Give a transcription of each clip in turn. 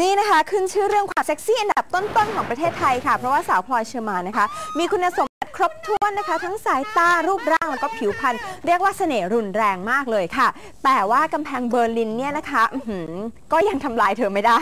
นี่นะคะ ขึ้นชื่อเรื่องความเซ็กซี่อันดับต้นๆของประเทศไทยค่ะ เพราะว่าสาวพลอยเชอร์มานนะคะ มีคุณสม ครบถ้วนนะคะ ทั้งสายตารูปร่างแล้วก็ผิวพรรณเรียกว่าเสน่ห์รุนแรงมากเลยค่ะ แต่ว่ากำแพงเบอร์ลินเนี่ยนะคะก็ยังทำลายเธอไม่ได้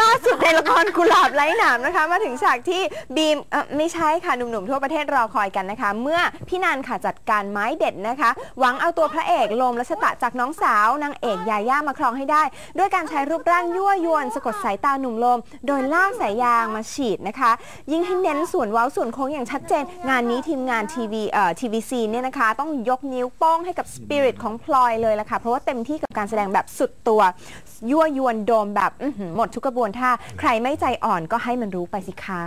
ล่าสุดในละครกุหลาบไร้หนามนะคะ มาถึงฉากที่บีมไม่ใช่ค่ะ หนุ่มๆทั่วประเทศรอคอยกันนะคะ เมื่อพี่นันค่ะจัดการไม้เด็ดนะคะ หวังเอาตัวพระเอกลมรัชตะจากน้องสาวนางเอกยาย่ามาครองให้ได้ ด้วยการใช้รูปร่างยั่วยวนสะกดสายตาหนุ่มลม โดยลากสายยางมาฉีดนะคะ ยิ่งให้เน้นส่วนเว้าส่วนโค้งอย่างชัดเจนงานนี้ทีมงานทีวีเอ่อทีวีซีเนี่ยนะคะ ต้องยกนิ้วโป้งให้กับสปิริตของพลอยเลยละค่ะ เพราะว่าเต็มที่กับการแสดงแบบสุดตัว ยั่วยวนโดมแบบอื้อหือหมดทุกกระบวนท่า ใครไม่ใจอ่อนก็ให้มันรู้ไปสิคะ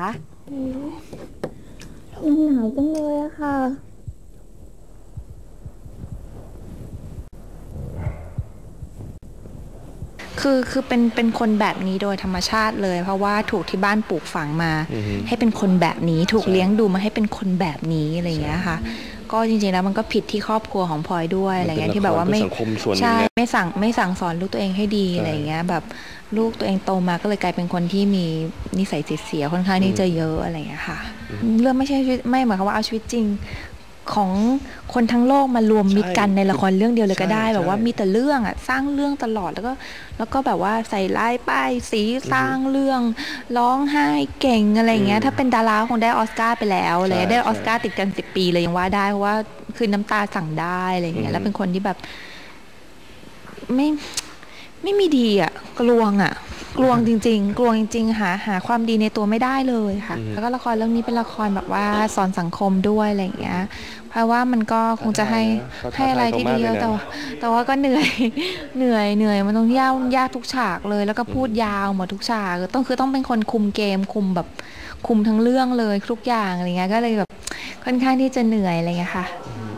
มันหนาวจังเลยอะค่ะ คือคือเป็นเป็นคนแบบนี้โดยธรรมชาติเลย เพราะว่าถูกที่บ้านปลูกฝังมาอือฮึให้เป็นคนแบบนี้ถูกใช่เลี้ยงดูมาให้เป็นคนแบบนี้อะไรอย่างเงี้ยค่ะ ก็จริงๆแล้วมันก็ผิดที่ครอบครัวของพลอยด้วยอะไรเงี้ยที่แบบว่าไม่นเป็นละครเพื่อสังคมส่วนหนึ่งใช่นะไม่สั่งไม่สั่งสอนลูกตัวเองให้ดีใช่อะไรอย่างเงี้ยแบบลูกตัวเองโตมาก็เลยกลายเป็นคนที่มีนิสัยเสียๆค่อนข้างที่จะเยอะอะไรอย่างเงี้ยค่ะ เรื่องไม่ใช่ชีวิตไม่หมายความว่าเอาชีวิตจริง ของคนทั้งโลกมารวมมิตรกันในละครเรื่องเดียวเลยก็ได้ใช่แบบว่าใช่มีแต่เรื่องอะสร้างเรื่องตลอดแล้วก็แล้วก็แบบว่าใส่ร้ายป้ายสีสร้างเรื่อง ร้องไห้เก่งอะไรอย่างเงี้ยอืมถ้าเป็นดาราคงได้ออสการ์ไปแล้วอะไรใช่เงี้ยได้ใช่ออสการ์ติดกันสิบปีเลยยังว่าได้เพราะว่าคือน้ำตาสั่งได้อะไรอย่างเงี้อืยมแล้วเป็นคนที่แบบ ไม่ ไม่มีดีอะกลวงอะกลวงจริง ๆ กลวงจริง ๆ หาหาความดีในตัวไม่ได้เลยค่ะ แล้วก็ละครเรื่องนี้เป็นละครแบบว่าสอนสังคมด้วยอะไรอย่างเงี้ย เพราะว่ามันก็คงจะให้เขาท้าทายให้อะไรที่ดีเยอะเขามากเลยนะแต่ว่าแต่ว่าก็เหนื่อยเหนื่อยเหนื่อยมันต้องยากยากทุกฉากเลย แล้วก็พูดยาวหมดทุกฉากต้องคือต้องเป็นคนคุมเกมคุมแบบคุมทั้งเรื่องเลยทุกอย่างอะไรเงี้ยก็เลยแบบค่อนข้างที่จะเหนื่อยอะไรเงี้ยค่ะอืม